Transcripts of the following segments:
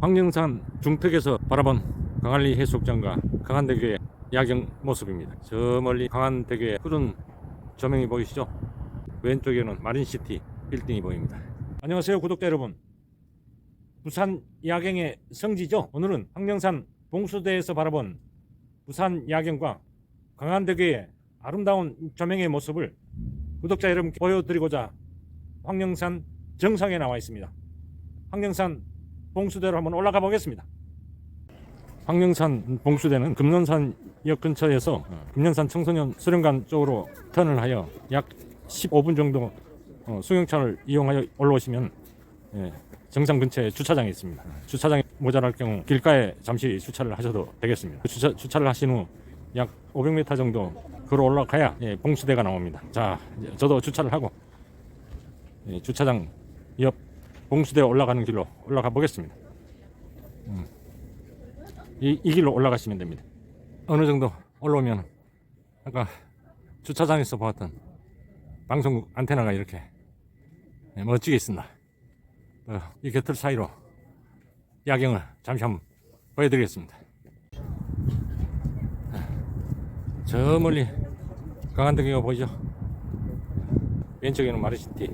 황령산 중턱에서 바라본 강한리 해수욕장과 강한대교의 야경 모습입니다. 저 멀리 강한대교의 푸른 조명이 보이시죠? 왼쪽에는 마린시티 빌딩이 보입니다. 안녕하세요 구독자 여러분. 부산 야경의 성지죠. 오늘은 황령산 봉수대에서 바라본 부산 야경과 강한대교의 아름다운 조명의 모습을 구독자 여러분께 보여드리고자 황령산 정상에 나와 있습니다. 황령산 봉수대로 한번 올라가 보겠습니다. 황령산 봉수대는 금년산역 근처에서 금년산 청소년 수련관 쪽으로 턴을 하여 약 15분 정도 어, 수경차를 이용하여 올라오시면 예, 정상 근처에 주차장이 있습니다. 주차장이 모자랄 경우 길가에 잠시 주차를 하셔도 되겠습니다. 주차, 주차를 하신 후 약 500m 정도 걸어 올라가야 예, 봉수대가 나옵니다. 자, 저도 주차를 하고 예, 주차장 옆 봉수대 올라가는 길로 올라가 보겠습니다. 음. 이, 이 길로 올라가시면 됩니다. 어느 정도 올라오면 아까 주차장에서 보았던 방송국 안테나가 이렇게 예, 멋지게 있습니다. 어, 이 곁을 사이로 야경을 잠시 한번 보여드리겠습니다. 저 멀리 강한대교가 보이죠? 왼쪽에는 마르시티,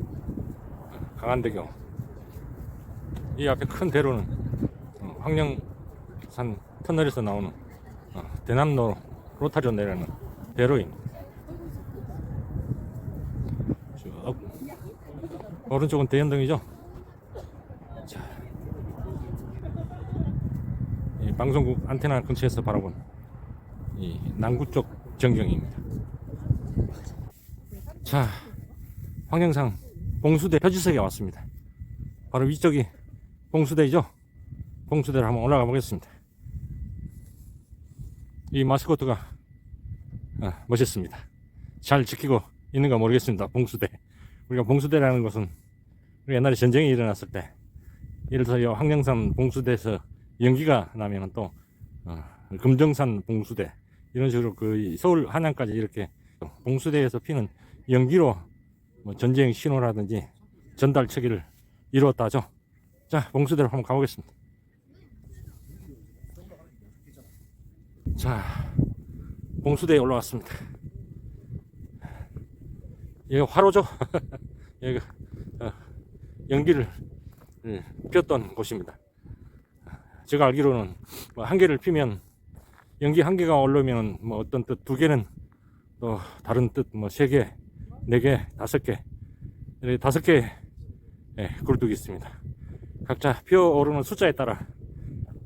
강한대교. 이 앞에 큰 대로는 어, 황령산 터널에서 나오는 어, 대남로 로타리오 내려는 대로입니다. 쭉 오른쪽은 대연동이죠. 자, 이 방송국 안테나 근처에서 바라본 이 남구 쪽 전경입니다. 자, 황영상 봉수대 표지석에 왔습니다. 바로 위쪽이 봉수대이죠. 봉수대를 한번 올라가 보겠습니다. 이 마스코트가 아, 멋있습니다. 잘 지키고 있는가 모르겠습니다. 봉수대. 우리가 봉수대라는 것은 옛날에 전쟁이 일어났을 때 예를 들어서 이 황령산 봉수대에서 연기가 나면 또 어, 금정산 봉수대 이런 식으로 그 서울 한양까지 이렇게 봉수대에서 피는 연기로 뭐 전쟁 신호라든지 전달 체계를 이루었다죠. 자, 봉수대로 한번 가보겠습니다. 자, 봉수대에 올라왔습니다. 여기 화로죠? 여기 어, 연기를 예, 폈던 곳입니다. 제가 알기로는 뭐 한 개를 피면 연기 한 개가 올라오면 뭐 어떤 뜻 두 개는 또 다른 뜻 뭐 세 개, 네 개, 다섯 개 이렇게 다섯 개 예, 굴뚝이 있습니다. 각자 피어오르는 숫자에 따라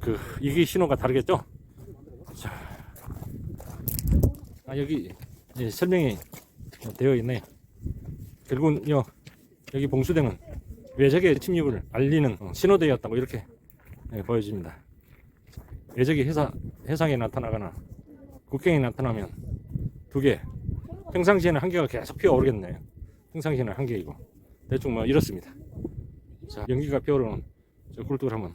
그 이기 신호가 다르겠죠? 자, 아 여기 이제 설명이 되어 있네요. 결국은 요 여기 봉수대는 외적의 침입을 알리는 어, 신호대였다고 이렇게 예, 보여집니다. 외적이 해사, 해상에 나타나거나 국경에 나타나면 두 개, 평상시에는 한 개가 계속 피어오르겠네요. 평상시에는 한 개이고 대충 뭐 이렇습니다. 자, 연기가 피어오르는 저 굴뚝을 한번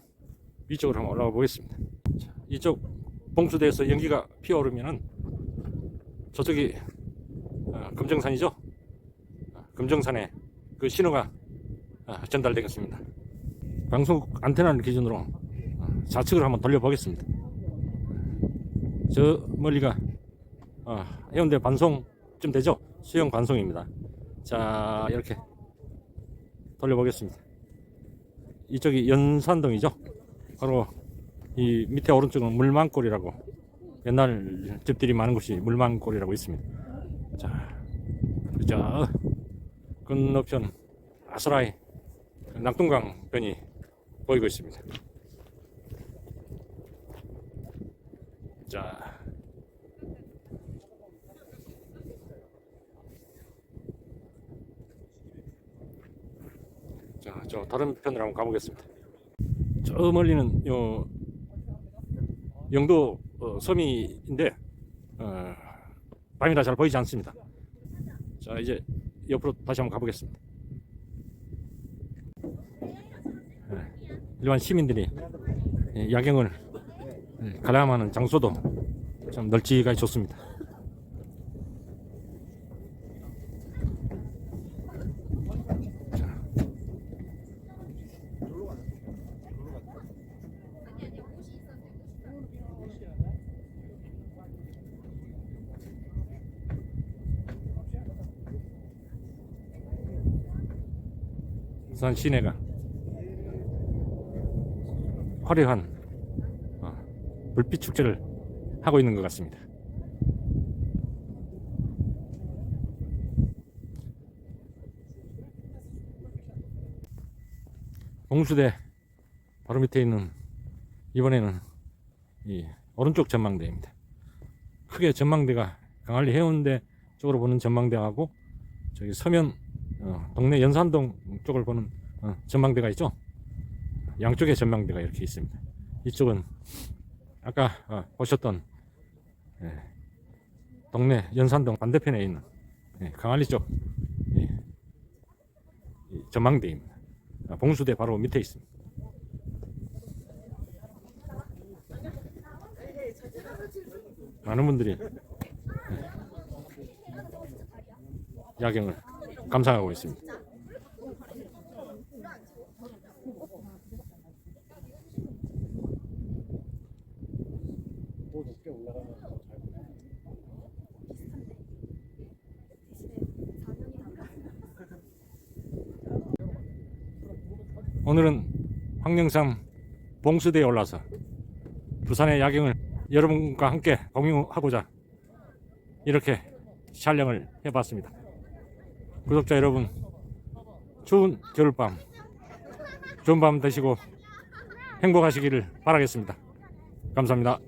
위쪽으로 한번 올라가 보겠습니다. 자, 이쪽 봉수대에서 연기가 피어오르면은 저쪽이 어, 금정산이죠. 어, 금정산에 그 신호가 어, 전달되겠습니다. 방송국 안테나를 기준으로 어, 좌측을 한번 돌려보겠습니다. 저 멀리가 어, 해운대 반송쯤 되죠? 수영 반송입니다. 자 이렇게 돌려보겠습니다. 이쪽이 연산동이죠? 바로 이 밑에 오른쪽은 물망골이라고 옛날 집들이 많은 곳이 물망골이라고 있습니다. 자, 그저 건너편 아스라이 낙동강 편이 보이고 있습니다. 자, 자, 저 다른 편으로 한번 가보겠습니다. 저 멀리는 요 영도 어, 섬이인데 어, 밤이라 잘 보이지 않습니다. 자, 이제 옆으로 다시 한번 가보겠습니다. 예, 일반 시민들이 예, 야경을 예, 관람하는 장소도 참 널찍하게 좋습니다. 부산 시내가 화려한 어, 불빛 축제를 하고 있는 것 같습니다. 봉수대 바로 밑에 있는 이번에는 이 오른쪽 전망대입니다. 크게 전망대가 강한리 해운대 쪽으로 보는 전망대하고 저기 서면 어, 동네 연산동 쪽을 보는 어, 전망대가 있죠. 양쪽에 전망대가 이렇게 있습니다. 이쪽은 아까 어, 보셨던 예, 동네 연산동 반대편에 있는 예, 강한리 쪽 예, 이 전망대입니다. 아, 봉수대 바로 밑에 있습니다. 많은 분들이 예, 야경을 감상하고 있습니다. 오늘은 황령산 봉수대에 올라서 부산의 야경을 여러분과 함께 공유하고자 이렇게 촬영을 해봤습니다. 구독자 여러분, 추운 겨울밤, 좋은 밤 되시고 행복하시기를 바라겠습니다. 감사합니다.